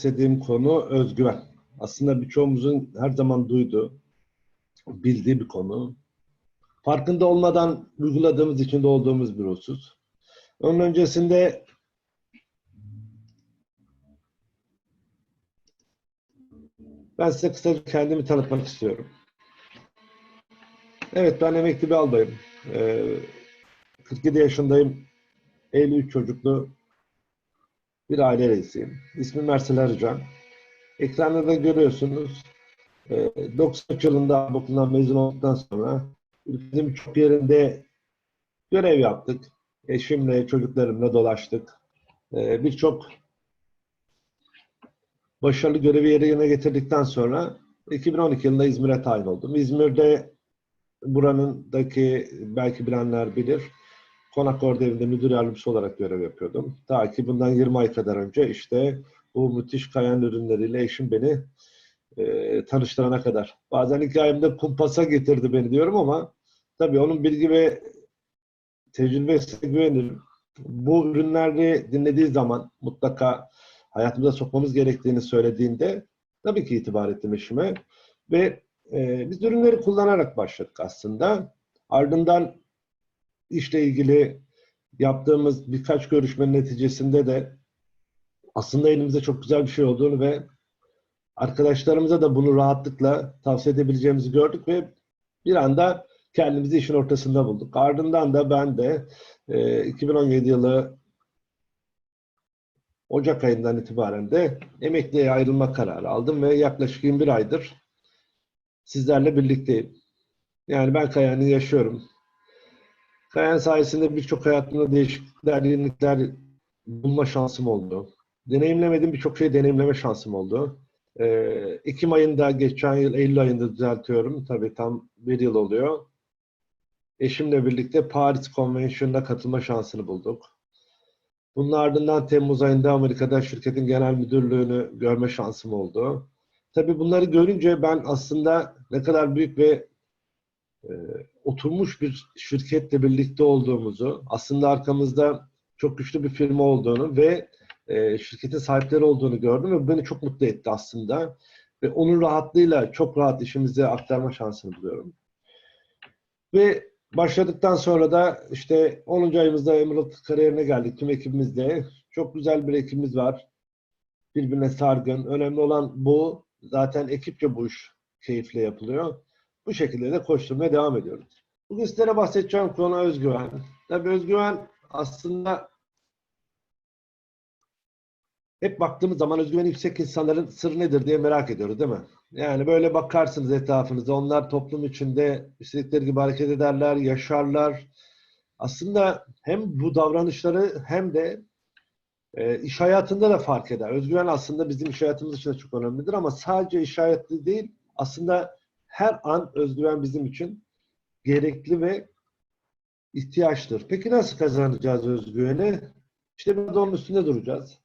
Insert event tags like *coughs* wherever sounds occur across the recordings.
istediğim konu özgüven. Aslında birçoğumuzun her zaman duyduğu, bildiği bir konu. Farkında olmadan uyguladığımız, içinde olduğumuz bir husus. Onun öncesinde ben size kısaca kendimi tanıtmak istiyorum. Evet, ben emekli bir albayım. Ee, 47 yaşındayım. 53 çocuklu bir aile reisiyim. İsmim Ersel Ercan. Ekranda da görüyorsunuz. Ee, 93 yılında okuldan mezun olduktan sonra ülkenin birçok yerinde görev yaptık. Eşimle, çocuklarımla dolaştık. Ee, Birçok başarılı görevi yerine getirdikten sonra 2012 yılında İzmir'e tayin oldum. İzmir'de buranındaki belki bilenler bilir. Konak Ordu evinde müdür yardımcısı olarak görev yapıyordum. Ta ki bundan 20 ay kadar önce işte bu müthiş kayan ürünleriyle eşim beni e, tanıştırana kadar. Bazen hikayemde kumpasa getirdi beni diyorum ama tabii onun bilgi ve tecrübesine güvenirim. Bu ürünleri dinlediği zaman mutlaka hayatımıza sokmamız gerektiğini söylediğinde tabii ki itibar ettim eşime ve e, biz ürünleri kullanarak başladık aslında. Ardından işle ilgili yaptığımız birkaç görüşmenin neticesinde de aslında elimizde çok güzel bir şey olduğunu ve arkadaşlarımıza da bunu rahatlıkla tavsiye edebileceğimizi gördük ve bir anda kendimizi işin ortasında bulduk. Ardından da ben de e, 2017 yılı Ocak ayından itibaren de emekliye ayrılma kararı aldım ve yaklaşık 21 aydır sizlerle birlikteyim. Yani ben Kayan'ı yaşıyorum. Kayan sayesinde birçok hayatımda değişiklikler, yenilikler bulma şansım oldu. Deneyimlemediğim birçok şey deneyimleme şansım oldu. Ee, Ekim ayında, geçen yıl Eylül ayında düzeltiyorum. Tabii tam bir yıl oluyor. Eşimle birlikte Paris Convention'ına katılma şansını bulduk. Bunun ardından Temmuz ayında Amerika'da şirketin genel müdürlüğünü görme şansım oldu. Tabii bunları görünce ben aslında ne kadar büyük ve e, oturmuş bir şirketle birlikte olduğumuzu, aslında arkamızda çok güçlü bir firma olduğunu ve e, şirketin sahipleri olduğunu gördüm ve beni çok mutlu etti aslında. Ve onun rahatlığıyla çok rahat işimizi aktarma şansını buluyorum. Ve başladıktan sonra da işte 10. ayımızda Emerald kariyerine geldik tüm ekibimizle. Çok güzel bir ekibimiz var. Birbirine sargın. Önemli olan bu. Zaten ekipçe bu iş keyifle yapılıyor. Bu şekilde de koşturmaya devam ediyoruz. Bugün sizlere bahsedeceğim konu özgüven. Tabii özgüven aslında hep baktığımız zaman özgüveni yüksek insanların sırrı nedir diye merak ediyoruz değil mi? Yani böyle bakarsınız etrafınıza onlar toplum içinde istedikleri gibi hareket ederler, yaşarlar. Aslında hem bu davranışları hem de e, iş hayatında da fark eder. Özgüven aslında bizim iş hayatımız için de çok önemlidir ama sadece iş hayatı değil aslında her an özgüven bizim için gerekli ve ihtiyaçtır. Peki nasıl kazanacağız özgüveni? İşte biraz onun üstünde duracağız.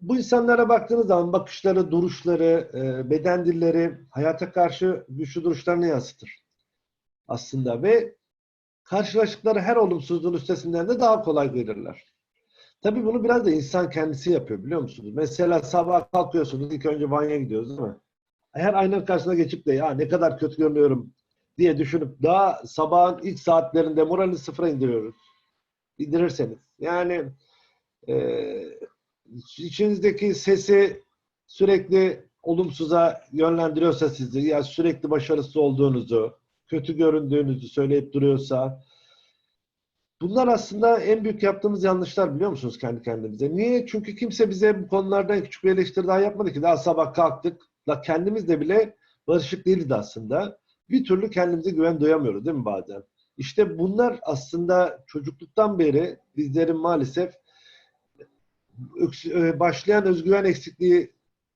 Bu insanlara baktığınız zaman bakışları, duruşları, e, beden dilleri hayata karşı güçlü duruşlarını yansıtır. Aslında ve karşılaştıkları her olumsuzluğun üstesinden de daha kolay gelirler. Tabii bunu biraz da insan kendisi yapıyor biliyor musunuz? Mesela sabah kalkıyorsunuz ilk önce banyoya gidiyoruz değil mi? Her aynanın karşısına geçip de ya ne kadar kötü görünüyorum diye düşünüp daha sabahın ilk saatlerinde moralini sıfıra indiriyoruz. İndirirseniz. Yani e, içinizdeki sesi sürekli olumsuza yönlendiriyorsa sizi, ya yani sürekli başarısız olduğunuzu, kötü göründüğünüzü söyleyip duruyorsa bunlar aslında en büyük yaptığımız yanlışlar biliyor musunuz kendi kendimize? Niye? Çünkü kimse bize bu konulardan küçük bir eleştiri daha yapmadı ki. Daha sabah kalktık. Kendimizle bile barışık değiliz aslında. Bir türlü kendimize güven duyamıyoruz değil mi bazen? İşte bunlar aslında çocukluktan beri bizlerin maalesef başlayan özgüven eksikliği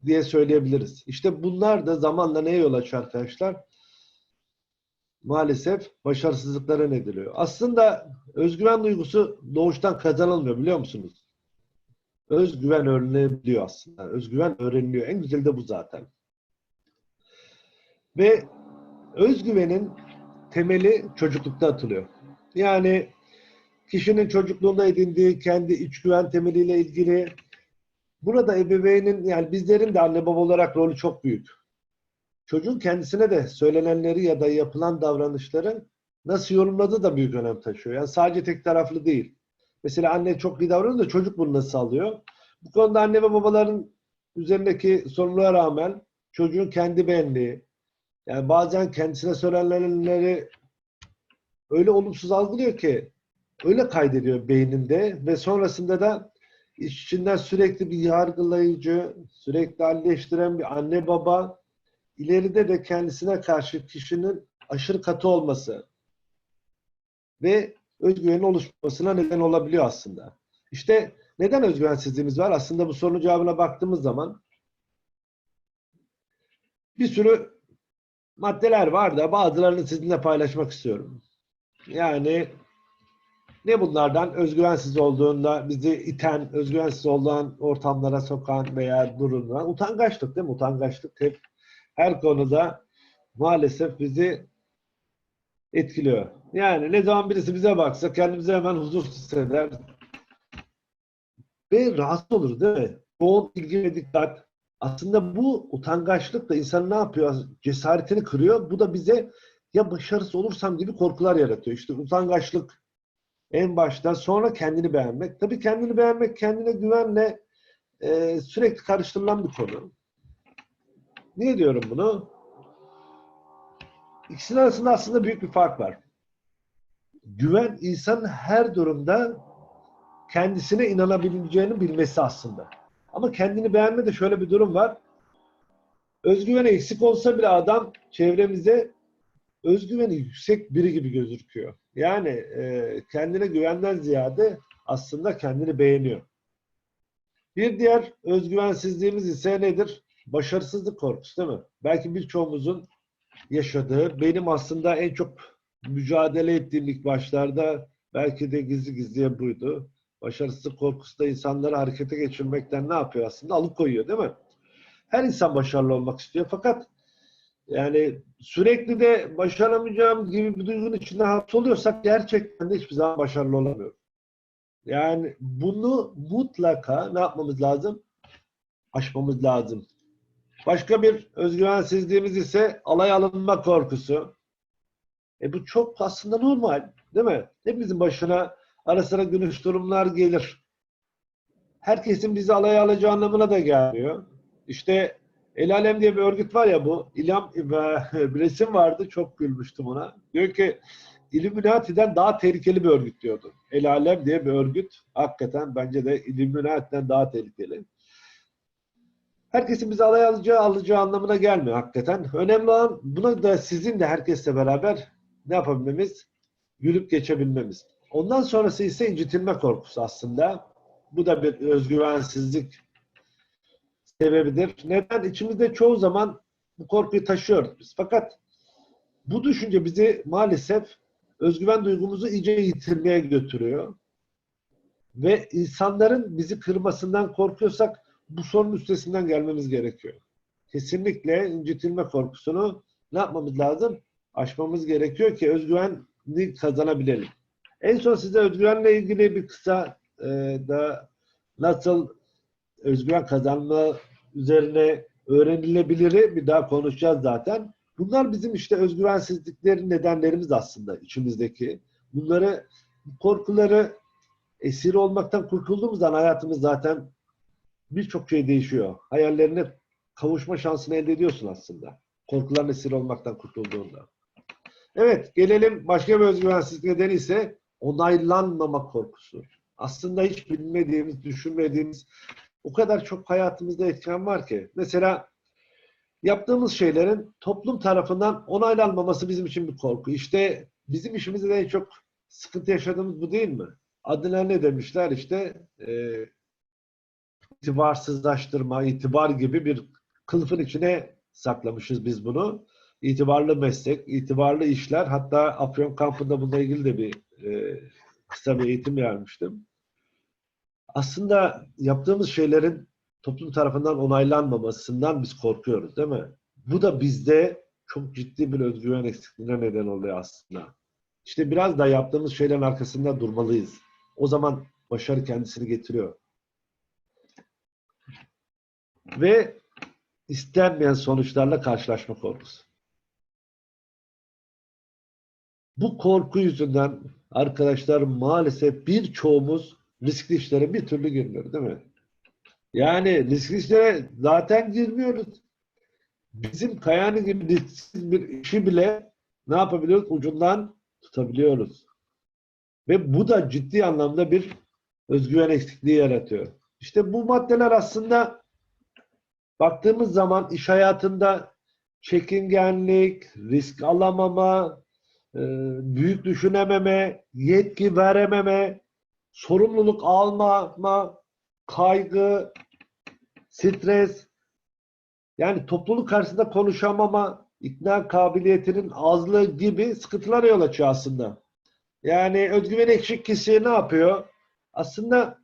diye söyleyebiliriz. İşte bunlar da zamanla neye yol açıyor arkadaşlar? Maalesef başarısızlıklara ne ediliyor. Aslında özgüven duygusu doğuştan kazanılmıyor biliyor musunuz? Özgüven öğrenilebiliyor aslında. Özgüven öğreniliyor. En güzeli de bu zaten. Ve özgüvenin temeli çocuklukta atılıyor. Yani kişinin çocukluğunda edindiği kendi içgüven temeliyle ilgili Burada ebeveynin yani bizlerin de anne baba olarak rolü çok büyük. Çocuğun kendisine de söylenenleri ya da yapılan davranışları nasıl yorumladığı da büyük önem taşıyor. Yani sadece tek taraflı değil. Mesela anne çok iyi davranıyor da çocuk bunu nasıl alıyor? Bu konuda anne ve babaların üzerindeki sorumluluğa rağmen çocuğun kendi benliği, yani bazen kendisine söylenenleri öyle olumsuz algılıyor ki öyle kaydediyor beyninde ve sonrasında da içinden sürekli bir yargılayıcı, sürekli halleştiren bir anne baba ileride de kendisine karşı kişinin aşırı katı olması ve özgüvenin oluşmasına neden olabiliyor aslında. İşte neden özgüvensizliğimiz var? Aslında bu sorunun cevabına baktığımız zaman bir sürü maddeler var da bazılarını sizinle paylaşmak istiyorum. Yani ne bunlardan? Özgüvensiz olduğunda bizi iten, özgüvensiz olan ortamlara sokan veya durumlar. Utangaçlık değil mi? Utangaçlık hep her konuda maalesef bizi etkiliyor. Yani ne zaman birisi bize baksa kendimizi hemen huzursuz hisseder. Ve rahatsız olur değil mi? Yoğun ilgi ve dikkat. Aslında bu utangaçlık da insan ne yapıyor? Cesaretini kırıyor. Bu da bize ya başarısız olursam gibi korkular yaratıyor. İşte utangaçlık en başta sonra kendini beğenmek. Tabii kendini beğenmek kendine güvenle e, sürekli karıştırılan bir konu. Niye diyorum bunu? İkisinin arasında aslında büyük bir fark var. Güven insanın her durumda kendisine inanabileceğini bilmesi aslında. Ama kendini beğenme de şöyle bir durum var. Özgüveni eksik olsa bile adam çevremize özgüveni yüksek biri gibi gözüküyor. Yani e, kendine güvenden ziyade aslında kendini beğeniyor. Bir diğer özgüvensizliğimiz ise nedir? Başarısızlık korkusu değil mi? Belki birçoğumuzun yaşadığı, benim aslında en çok mücadele ettiğim ilk başlarda belki de gizli gizliye buydu. Başarısızlık korkusu da insanları harekete geçirmekten ne yapıyor aslında? Alıkoyuyor değil mi? Her insan başarılı olmak istiyor fakat yani sürekli de başaramayacağım gibi bir duygunun içinde hapsoluyorsak gerçekten de hiçbir zaman başarılı olamıyoruz. Yani bunu mutlaka ne yapmamız lazım? Aşmamız lazım. Başka bir özgüvensizliğimiz ise alay alınma korkusu. E bu çok aslında normal değil mi? Hepimizin başına ara sıra gülüş durumlar gelir. Herkesin bizi alaya alacağı anlamına da gelmiyor. İşte El Alem diye bir örgüt var ya bu. İlham *laughs* bir resim vardı. Çok gülmüştüm ona. Diyor ki Illuminati'den daha tehlikeli bir örgüt diyordu. El Alem diye bir örgüt. Hakikaten bence de Illuminati'den daha tehlikeli. Herkesin bizi alay alacağı, alacağı anlamına gelmiyor hakikaten. Önemli olan buna da sizin de herkesle beraber ne yapabilmemiz? Gülüp geçebilmemiz. Ondan sonrası ise incitilme korkusu aslında. Bu da bir özgüvensizlik sebebidir. Neden? İçimizde çoğu zaman bu korkuyu taşıyoruz biz. Fakat bu düşünce bizi maalesef özgüven duygumuzu iyice yitirmeye götürüyor. Ve insanların bizi kırmasından korkuyorsak bu sorunun üstesinden gelmemiz gerekiyor. Kesinlikle incitilme korkusunu ne yapmamız lazım? Aşmamız gerekiyor ki özgüvenli kazanabilelim. En son size özgüvenle ilgili bir kısa e, da nasıl özgüven kazanma üzerine öğrenilebiliri bir daha konuşacağız zaten. Bunlar bizim işte özgüvensizliklerin nedenlerimiz aslında içimizdeki. Bunları, korkuları esir olmaktan kurtulduğumuz zaman hayatımız zaten birçok şey değişiyor. Hayallerine kavuşma şansını elde ediyorsun aslında. Korkuların esir olmaktan kurtulduğunda. Evet, gelelim başka bir özgüvensizlik nedeni ise onaylanmama korkusu. Aslında hiç bilmediğimiz, düşünmediğimiz o kadar çok hayatımızda etken var ki. Mesela yaptığımız şeylerin toplum tarafından onaylanmaması bizim için bir korku. İşte bizim işimizde en çok sıkıntı yaşadığımız bu değil mi? Adına ne demişler işte e, itibarsızlaştırma, itibar gibi bir kılıfın içine saklamışız biz bunu. İtibarlı meslek, itibarlı işler. Hatta Afyon kampında bununla ilgili de bir e, kısa bir eğitim vermiştim. Aslında yaptığımız şeylerin toplum tarafından onaylanmamasından biz korkuyoruz değil mi? Bu da bizde çok ciddi bir özgüven eksikliğine neden oluyor aslında. İşte biraz da yaptığımız şeylerin arkasında durmalıyız. O zaman başarı kendisini getiriyor. ve istenmeyen sonuçlarla karşılaşma korkusu. Bu korku yüzünden arkadaşlar maalesef birçoğumuz riskli işlere bir türlü girmiyor değil mi? Yani riskli işlere zaten girmiyoruz. Bizim Kayani gibi risksiz bir işi bile ne yapabiliyoruz? Ucundan tutabiliyoruz. Ve bu da ciddi anlamda bir özgüven eksikliği yaratıyor. İşte bu maddeler aslında baktığımız zaman iş hayatında çekingenlik, risk alamama, büyük düşünememe, yetki verememe, sorumluluk almama, kaygı, stres, yani topluluk karşısında konuşamama, ikna kabiliyetinin azlığı gibi sıkıntılara yol açıyor aslında. Yani özgüven eksik kişi ne yapıyor? Aslında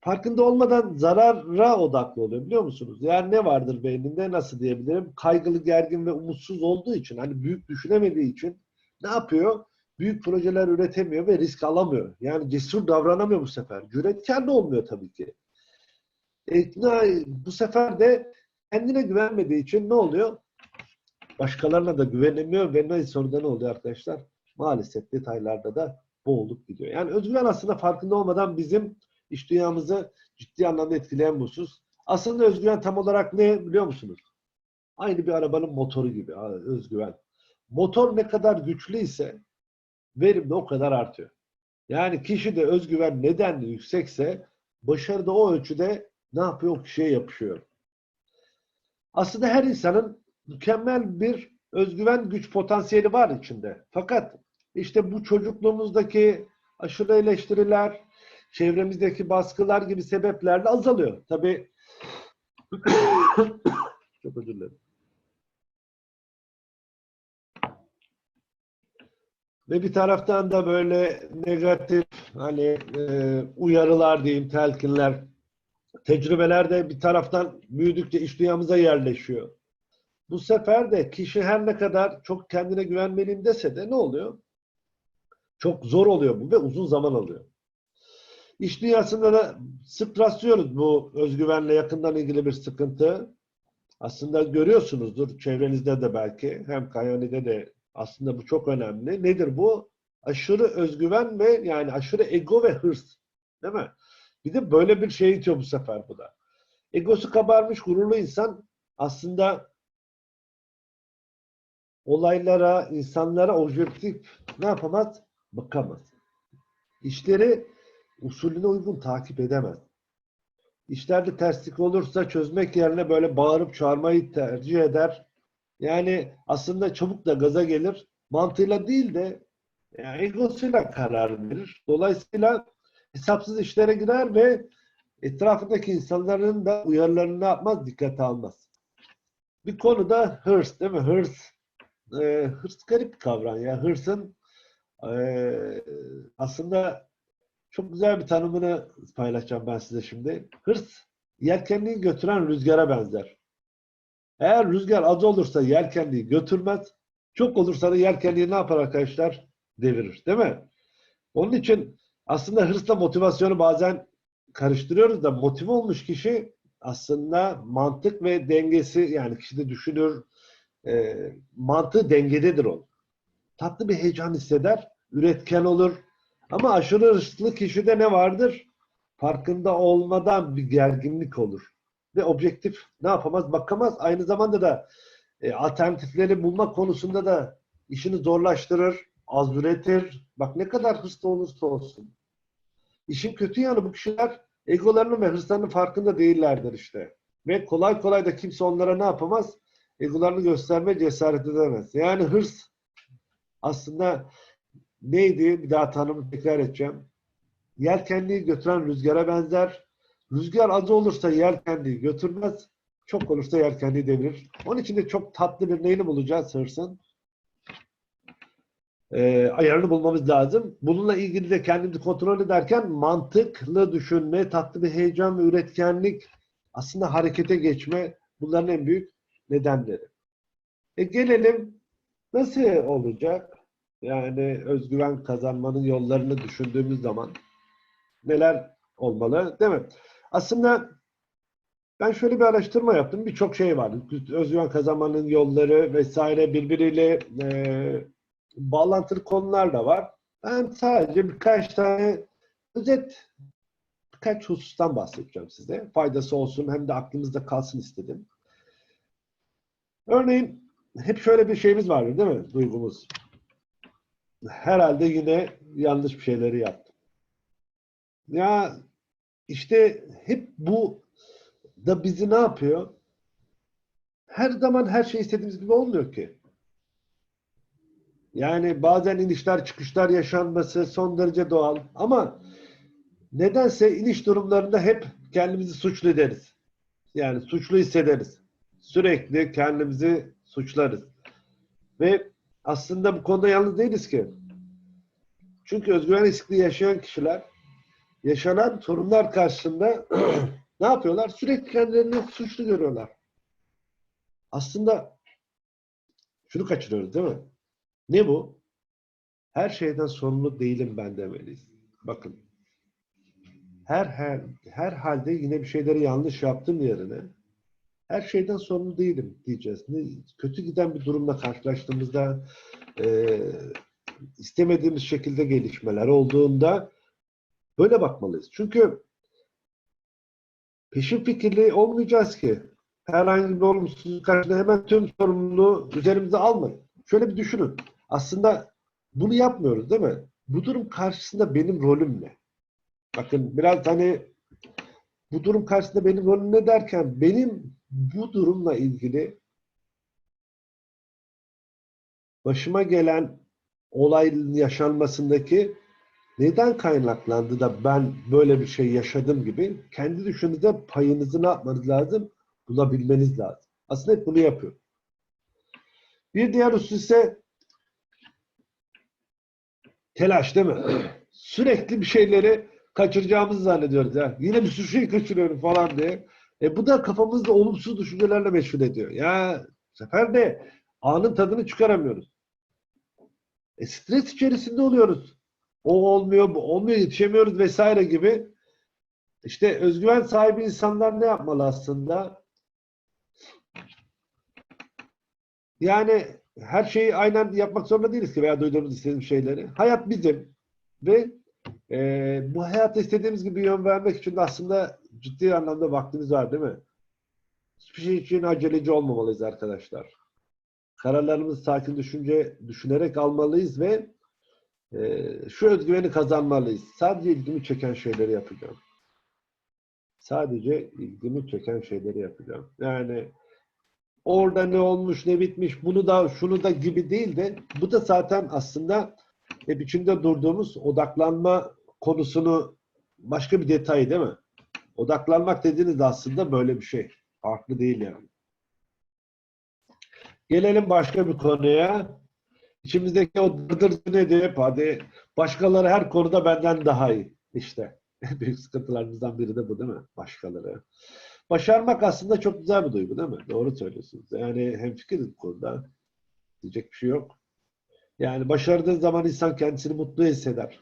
farkında olmadan zarara odaklı oluyor biliyor musunuz? Yani ne vardır beyninde nasıl diyebilirim? Kaygılı, gergin ve umutsuz olduğu için hani büyük düşünemediği için ne yapıyor? Büyük projeler üretemiyor ve risk alamıyor. Yani cesur davranamıyor bu sefer. Cüretkar da olmuyor tabii ki. E, bu sefer de kendine güvenmediği için ne oluyor? Başkalarına da güvenemiyor ve ne sonunda ne oluyor arkadaşlar? Maalesef detaylarda da boğulup gidiyor. Yani özgüven aslında farkında olmadan bizim iş dünyamızı ciddi anlamda etkileyen bir husus. Aslında özgüven tam olarak ne biliyor musunuz? Aynı bir arabanın motoru gibi özgüven. Motor ne kadar güçlüyse verim de o kadar artıyor. Yani kişi de özgüven nedenli yüksekse başarı da o ölçüde ne yapıyor? O kişiye yapışıyor. Aslında her insanın mükemmel bir özgüven güç potansiyeli var içinde. Fakat işte bu çocukluğumuzdaki aşırı eleştiriler, çevremizdeki baskılar gibi sebeplerle azalıyor. Tabii *coughs* çok özür dilerim. Ve bir taraftan da böyle negatif hani e, uyarılar diyeyim, telkinler, tecrübeler de bir taraftan büyüdükçe iş dünyamıza yerleşiyor. Bu sefer de kişi her ne kadar çok kendine güvenmeliyim dese de ne oluyor? Çok zor oluyor bu ve uzun zaman alıyor. İş dünyasında da sık rastlıyoruz bu özgüvenle yakından ilgili bir sıkıntı. Aslında görüyorsunuzdur çevrenizde de belki hem Kayani'de de aslında bu çok önemli. Nedir bu? Aşırı özgüven ve yani aşırı ego ve hırs. Değil mi? Bir de böyle bir şey itiyor bu sefer bu da. Egosu kabarmış gururlu insan aslında olaylara, insanlara objektif ne yapamaz? Bakamaz. İşleri usulüne uygun takip edemez. İşlerde terslik olursa çözmek yerine böyle bağırıp çağırmayı tercih eder. Yani aslında çabuk da gaza gelir. Mantığıyla değil de yani egosuyla karar verir. Dolayısıyla hesapsız işlere girer ve etrafındaki insanların da uyarılarını yapmaz, dikkate almaz. Bir konuda hırs değil mi? Hırs. Ee, hırs garip bir kavram ya. Hırsın e, aslında çok güzel bir tanımını paylaşacağım ben size şimdi. Hırs, yelkenliği götüren rüzgara benzer. Eğer rüzgar az olursa yelkenliği götürmez, çok olursa da yelkenliği ne yapar arkadaşlar? Devirir, değil mi? Onun için aslında hırsla motivasyonu bazen karıştırıyoruz da motive olmuş kişi aslında mantık ve dengesi yani kişi de düşünür, e, mantığı dengededir o. Tatlı bir heyecan hisseder, üretken olur, ama aşırı hırslı kişide ne vardır? Farkında olmadan bir gerginlik olur. Ve objektif ne yapamaz? Bakamaz. Aynı zamanda da e, alternatifleri bulma konusunda da işini zorlaştırır, az üretir. Bak ne kadar hırslı olursa olsun. İşin kötü yanı bu kişiler egolarının ve hırslarının farkında değillerdir işte. Ve kolay kolay da kimse onlara ne yapamaz? Egolarını gösterme cesaret edemez. Yani hırs aslında neydi? Bir daha tanımı tekrar edeceğim. Yelkenliği götüren rüzgara benzer. Rüzgar az olursa yelkenliği götürmez. Çok olursa yelkenliği devirir. Onun için de çok tatlı bir neyini bulacağız hırsın. Ee, ayarını bulmamız lazım. Bununla ilgili de kendimizi kontrol ederken mantıklı düşünme, tatlı bir heyecan ve üretkenlik aslında harekete geçme bunların en büyük nedenleri. E gelelim nasıl olacak? Yani özgüven kazanmanın yollarını düşündüğümüz zaman neler olmalı değil mi? Aslında Ben şöyle bir araştırma yaptım. Birçok şey var. Özgüven kazanmanın yolları vesaire birbiriyle e, bağlantılı konular da var. Ben sadece birkaç tane özet birkaç husustan bahsedeceğim size. Faydası olsun hem de aklımızda kalsın istedim. Örneğin hep şöyle bir şeyimiz vardır değil mi? Duygumuz. Herhalde yine yanlış bir şeyleri yaptım. Ya işte hep bu da bizi ne yapıyor? Her zaman her şey istediğimiz gibi olmuyor ki. Yani bazen inişler çıkışlar yaşanması son derece doğal ama nedense iniş durumlarında hep kendimizi suçlu ederiz. Yani suçlu hissederiz. Sürekli kendimizi suçlarız. Ve aslında bu konuda yalnız değiliz ki. Çünkü özgüven eksikliği yaşayan kişiler yaşanan sorunlar karşısında *clears throat* ne yapıyorlar? Sürekli kendilerini suçlu görüyorlar. Aslında şunu kaçırıyoruz değil mi? Ne bu? Her şeyden sorumlu değilim ben demeliyiz. Bakın. Her, her, her halde yine bir şeyleri yanlış yaptım yerine her şeyden sorumlu değilim diyeceğiz. Ne, kötü giden bir durumla karşılaştığımızda e, istemediğimiz şekilde gelişmeler olduğunda böyle bakmalıyız. Çünkü peşin fikirli olmayacağız ki. Herhangi bir olumsuzluk karşısında hemen tüm sorumluluğu üzerimize almayın. Şöyle bir düşünün. Aslında bunu yapmıyoruz değil mi? Bu durum karşısında benim rolüm ne? Bakın biraz hani bu durum karşısında benim rolüm ne derken benim bu durumla ilgili başıma gelen olayın yaşanmasındaki neden kaynaklandı da ben böyle bir şey yaşadım gibi kendi düşününüzde payınızı ne yapmanız lazım? Bulabilmeniz lazım. Aslında hep bunu yapıyor. Bir diğer husus ise telaş değil mi? *clears throat* Sürekli bir şeyleri kaçıracağımızı zannediyoruz. Ya. Yine bir sürü şey kaçırıyorum falan diye. E bu da kafamızda olumsuz düşüncelerle meşgul ediyor. Ya bu sefer de anın tadını çıkaramıyoruz. E, stres içerisinde oluyoruz. O olmuyor, bu olmuyor, yetişemiyoruz vesaire gibi. İşte özgüven sahibi insanlar ne yapmalı aslında? Yani her şeyi aynen yapmak zorunda değiliz ki veya duyduğumuz istediğimiz şeyleri. Hayat bizim ve e, bu hayata istediğimiz gibi yön vermek için de aslında ciddi anlamda vaktimiz var değil mi? Hiçbir şey için aceleci olmamalıyız arkadaşlar. Kararlarımızı sakin düşünce düşünerek almalıyız ve e, şu özgüveni kazanmalıyız. Sadece ilgimi çeken şeyleri yapacağım. Sadece ilgimi çeken şeyleri yapacağım. Yani orada ne olmuş, ne bitmiş, bunu da şunu da gibi değil de bu da zaten aslında hep içinde durduğumuz odaklanma konusunu başka bir detay değil mi? Odaklanmak dediğiniz de aslında böyle bir şey. Farklı değil yani. Gelelim başka bir konuya. İçimizdeki o dırdırcı nedir? Hadi başkaları her konuda benden daha iyi. İşte *laughs* büyük sıkıntılarımızdan biri de bu değil mi? Başkaları. Başarmak aslında çok güzel bir duygu değil mi? Doğru söylüyorsunuz. Yani hemfikiriz bu konuda. Diyecek bir şey yok. Yani başardığı zaman insan kendisini mutlu hisseder.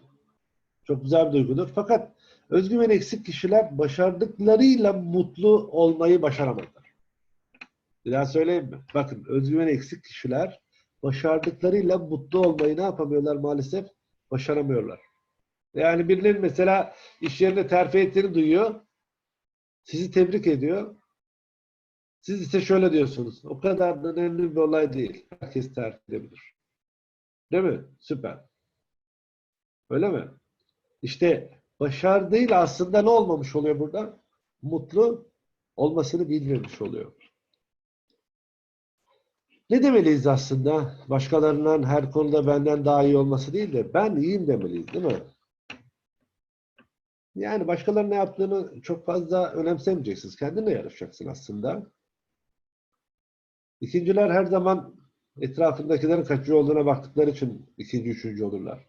Çok güzel bir duygudur. Fakat özgüven eksik kişiler başardıklarıyla mutlu olmayı başaramazlar. Bir daha söyleyeyim mi? Bakın özgüven eksik kişiler başardıklarıyla mutlu olmayı ne yapamıyorlar maalesef? Başaramıyorlar. Yani birinin mesela iş yerine terfi ettiğini duyuyor. Sizi tebrik ediyor. Siz ise şöyle diyorsunuz. O kadar da önemli bir olay değil. Herkes terfi edebilir. Değil mi? Süper. Öyle mi? İşte başardığıyla aslında ne olmamış oluyor burada? Mutlu olmasını bilmemiş oluyor. Ne demeliyiz aslında? Başkalarından her konuda benden daha iyi olması değil de ben iyiyim demeliyiz değil mi? Yani başkalarının ne yaptığını çok fazla önemsemeyeceksiniz. Kendine yarışacaksın aslında. İkinciler her zaman etrafındakilerin kaçıncı olduğuna baktıkları için ikinci, üçüncü olurlar.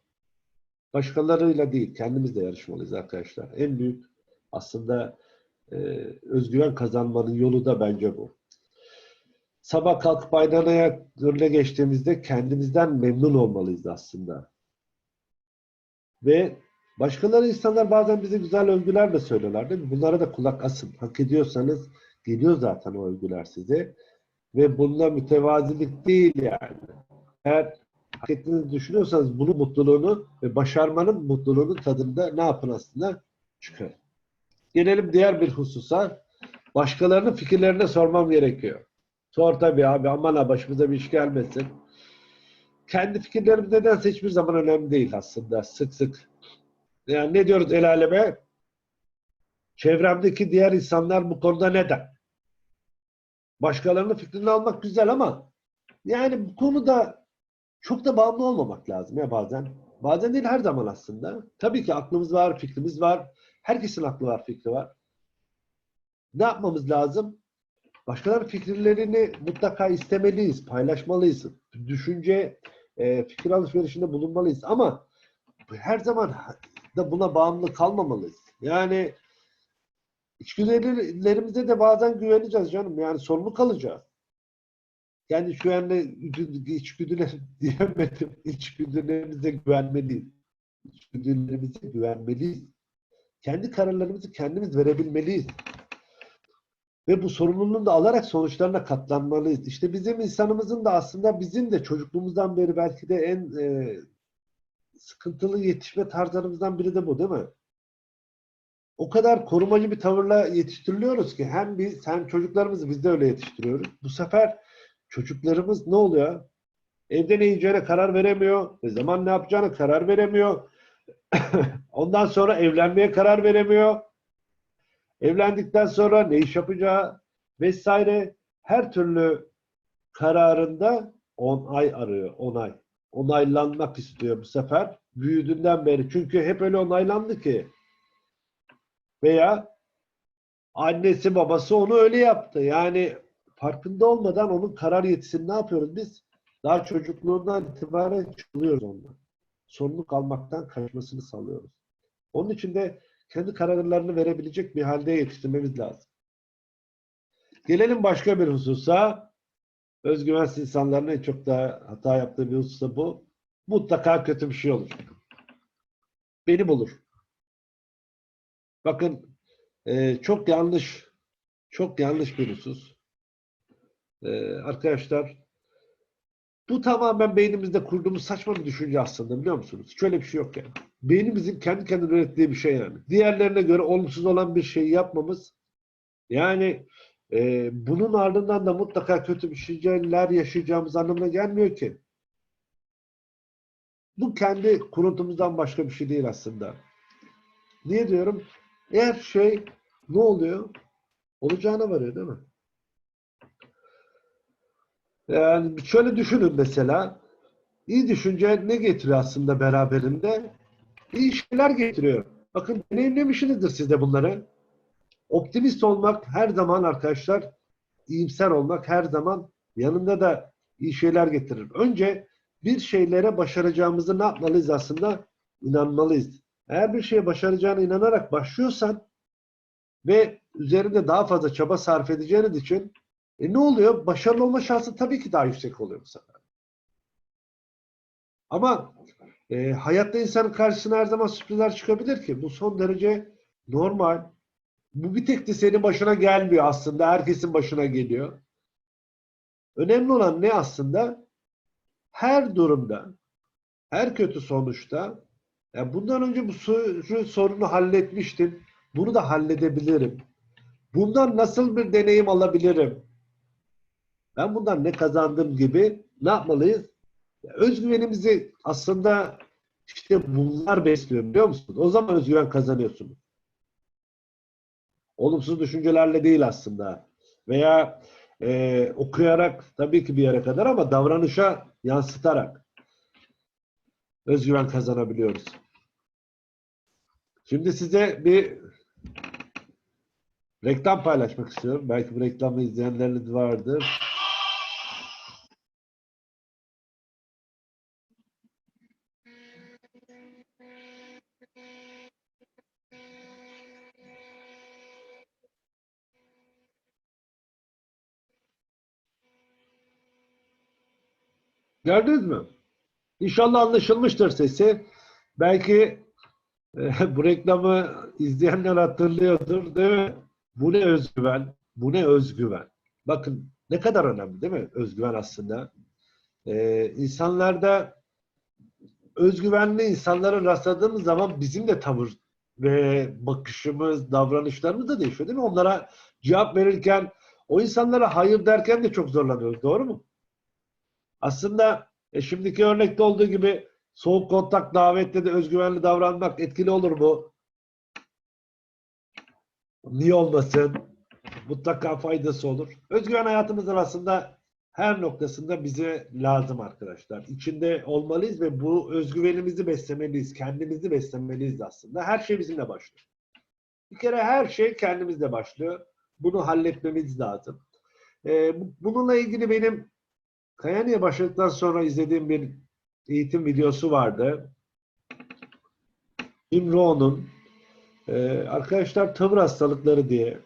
Başkalarıyla değil, kendimizle yarışmalıyız arkadaşlar. En büyük aslında e, özgüven kazanmanın yolu da bence bu. Sabah kalkıp aynanaya önüne geçtiğimizde kendimizden memnun olmalıyız aslında. Ve başkaları insanlar bazen bize güzel övgüler de söylüyorlar değil mi? Bunlara da kulak asın. Hak ediyorsanız Geliyor zaten o övgüler size. Ve bunda mütevazilik değil yani. Eğer hak ettiğinizi düşünüyorsanız bunun mutluluğunu ve başarmanın mutluluğunun tadında ne yapın aslında? Çıkar. Gelelim diğer bir hususa. Başkalarının fikirlerine sormam gerekiyor. Sor tabii abi aman ha başımıza bir iş gelmesin. Kendi fikirlerimiz nedense hiçbir zaman önemli değil aslında sık sık. Yani ne diyoruz el aleme? Çevremdeki diğer insanlar bu konuda neden? Başkalarının fikrini almak güzel ama yani bu konuda çok da bağımlı olmamak lazım ya bazen. Bazen değil her zaman aslında. Tabii ki aklımız var, fikrimiz var. Herkesin aklı var, fikri var. Ne yapmamız lazım? Başkalarının fikirlerini mutlaka istemeliyiz, paylaşmalıyız. Düşünce, e, fikir alışverişinde bulunmalıyız. Ama her zaman da buna bağımlı kalmamalıyız. Yani içgüdülerimize de bazen güveneceğiz canım. Yani sorumlu kalacağız. Yani şu anda içgüdüler *laughs* diyemedim. İçgüdülerimize güvenmeliyiz. İçgüdülerimize güvenmeliyiz. Kendi kararlarımızı kendimiz verebilmeliyiz. Ve bu sorumluluğunu da alarak sonuçlarına katlanmalıyız. İşte bizim insanımızın da aslında bizim de çocukluğumuzdan beri belki de en e, sıkıntılı yetişme tarzlarımızdan biri de bu değil mi? O kadar korumacı bir tavırla yetiştiriliyoruz ki hem biz hem çocuklarımızı biz de öyle yetiştiriyoruz. Bu sefer çocuklarımız ne oluyor? Evde ne yiyeceğine karar veremiyor. Ne zaman ne yapacağına karar veremiyor. *coughs* Ondan sonra evlenmeye karar veremiyor. Evlendikten sonra ne iş yapacağı vesaire her türlü kararında onay arıyor. Onay. Onaylanmak istiyor bu sefer. Büyüdüğünden beri. Çünkü hep öyle onaylandı ki. Veya annesi babası onu öyle yaptı. Yani farkında olmadan onun karar yetisini ne yapıyoruz biz? Daha çocukluğundan itibaren çalıyoruz ondan. Sorumluluk almaktan kaçmasını sağlıyoruz. Onun için de kendi kararlarını verebilecek bir halde yetiştirmemiz lazım. Gelelim başka bir hususa. Özgüvensiz insanların en çok da hata yaptığı bir husus da bu. Mutlaka kötü bir şey olur. Beni bulur. Bakın e, çok yanlış çok yanlış bir husus. E, arkadaşlar bu tamamen beynimizde kurduğumuz saçma bir düşünce aslında biliyor musunuz? Şöyle bir şey yok yani. Beynimizin kendi kendine ürettiği bir şey yani. Diğerlerine göre olumsuz olan bir şeyi yapmamız yani e, bunun ardından da mutlaka kötü bir şeyler yaşayacağımız anlamına gelmiyor ki. Bu kendi kuruntumuzdan başka bir şey değil aslında. Niye diyorum? Eğer şey ne oluyor? Olacağına varıyor değil mi? Yani şöyle düşünün mesela. İyi düşünce ne getiriyor aslında beraberinde? İyi şeyler getiriyor. Bakın deneyimlemişsinizdir siz de bunları. Optimist olmak her zaman arkadaşlar, iyimser olmak her zaman yanında da iyi şeyler getirir. Önce bir şeylere başaracağımızı ne yapmalıyız aslında? İnanmalıyız. Eğer bir şeye başaracağına inanarak başlıyorsan ve üzerinde daha fazla çaba sarf edeceğiniz için e ne oluyor? Başarılı olma şansı tabii ki daha yüksek oluyor bu sefer. Ama e, hayatta insanın karşısına her zaman sürprizler çıkabilir ki. Bu son derece normal. Bu bir tek de senin başına gelmiyor aslında. Herkesin başına geliyor. Önemli olan ne aslında? Her durumda, her kötü sonuçta yani bundan önce bu sorunu halletmiştim. Bunu da halledebilirim. Bundan nasıl bir deneyim alabilirim? Ben bundan ne kazandım gibi ne yapmalıyız? Özgüvenimizi aslında işte bunlar besliyor biliyor musun? O zaman özgüven kazanıyorsunuz. Olumsuz düşüncelerle değil aslında. Veya e, okuyarak tabii ki bir yere kadar ama davranışa yansıtarak özgüven kazanabiliyoruz. Şimdi size bir reklam paylaşmak istiyorum. Belki bu reklamı izleyenleriniz vardır. Gördünüz mü? İnşallah anlaşılmıştır sesi. Belki e, *laughs* bu reklamı izleyenler hatırlıyordur değil mi? Bu ne özgüven? Bu ne özgüven? Bakın ne kadar önemli değil mi özgüven aslında? Ee, insanlarda özgüvenli insanlara rastladığımız zaman bizim de tavır ve bakışımız, davranışlarımız da değişiyor değil mi? Onlara cevap verirken, o insanlara hayır derken de çok zorlanıyoruz. Doğru mu? Aslında e, şimdiki örnekte olduğu gibi soğuk kontak davette de özgüvenli davranmak etkili olur mu? Niye olmasın? Mutlaka faydası olur. Özgüven hayatımızın aslında her noktasında bize lazım arkadaşlar. İçinde olmalıyız ve bu özgüvenimizi beslemeliyiz. Kendimizi beslemeliyiz aslında. Her şey bizimle başlıyor. Bir kere her şey kendimizle başlıyor. Bunu halletmemiz lazım. Bu- bununla ilgili benim Kayani'ye başladıktan sonra izlediğim bir eğitim videosu vardı. Jim Rohn'un e, arkadaşlar tavır hastalıkları diye.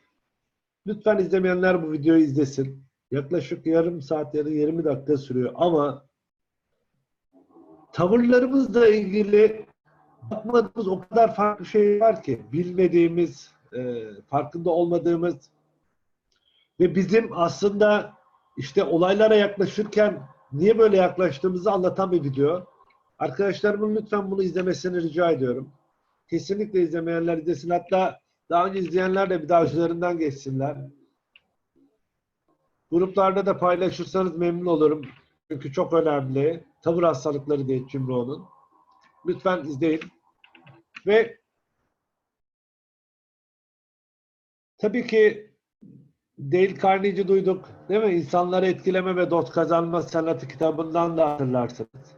Lütfen izlemeyenler bu videoyu izlesin. Yaklaşık yarım saat ya da 20 dakika sürüyor ama tavırlarımızla ilgili bakmadığımız o kadar farklı şey var ki bilmediğimiz, e, farkında olmadığımız ve bizim aslında işte olaylara yaklaşırken niye böyle yaklaştığımızı anlatan bir video. Arkadaşlarımın lütfen bunu izlemesini rica ediyorum. Kesinlikle izlemeyenler izlesin. Hatta daha önce izleyenler de bir daha üzerinden geçsinler. Gruplarda da paylaşırsanız memnun olurum. Çünkü çok önemli. Tavır hastalıkları diye Cimro'nun. Lütfen izleyin. Ve tabii ki Dale Carnegie duyduk. Değil mi? İnsanları etkileme ve dost kazanma sanatı kitabından da hatırlarsınız.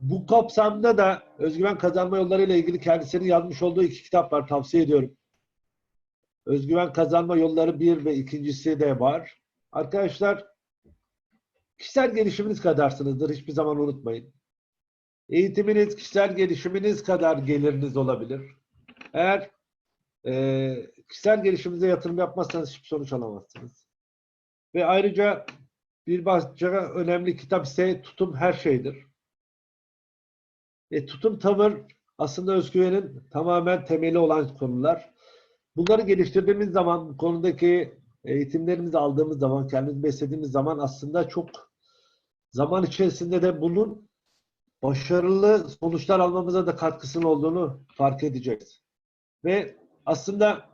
Bu kapsamda da özgüven kazanma yolları ile ilgili kendisinin yazmış olduğu iki kitap var. Tavsiye ediyorum. Özgüven kazanma yolları bir ve ikincisi de var. Arkadaşlar kişisel gelişiminiz kadarsınızdır. Hiçbir zaman unutmayın. Eğitiminiz, kişisel gelişiminiz kadar geliriniz olabilir. Eğer e, kişisel gelişiminize yatırım yapmazsanız hiçbir sonuç alamazsınız. Ve ayrıca bir başka önemli kitap ise tutum her şeydir. E, tutum tavır aslında özgüvenin tamamen temeli olan konular. Bunları geliştirdiğimiz zaman, konudaki eğitimlerimizi aldığımız zaman, kendimizi beslediğimiz zaman aslında çok zaman içerisinde de bunun başarılı sonuçlar almamıza da katkısının olduğunu fark edeceğiz. Ve aslında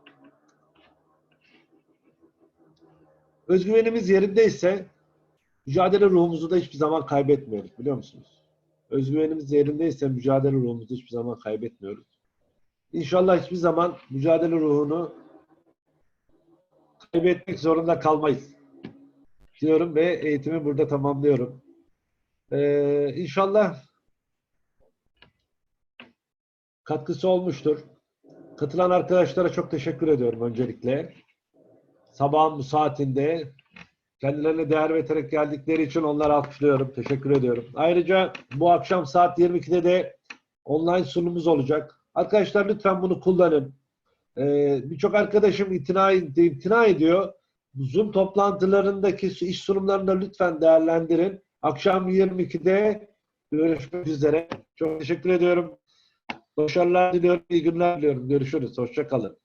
özgüvenimiz yerindeyse mücadele ruhumuzu da hiçbir zaman kaybetmiyoruz biliyor musunuz? Özgüvenimiz yerindeyse mücadele ruhumuzu hiçbir zaman kaybetmiyoruz. İnşallah hiçbir zaman mücadele ruhunu kaybetmek zorunda kalmayız. Diyorum ve eğitimi burada tamamlıyorum. Ee, inşallah katkısı olmuştur. Katılan arkadaşlara çok teşekkür ediyorum öncelikle. Sabahın bu saatinde kendilerine değer vererek geldikleri için onları alkışlıyorum. Teşekkür ediyorum. Ayrıca bu akşam saat 22'de de online sunumumuz olacak. Arkadaşlar lütfen bunu kullanın. Ee, Birçok arkadaşım itina, itina ediyor. Zoom toplantılarındaki iş sunumlarını lütfen değerlendirin. Akşam 22'de görüşmek üzere. Çok teşekkür ediyorum. Başarılar diliyorum. İyi günler diliyorum. Görüşürüz. Hoşça kalın.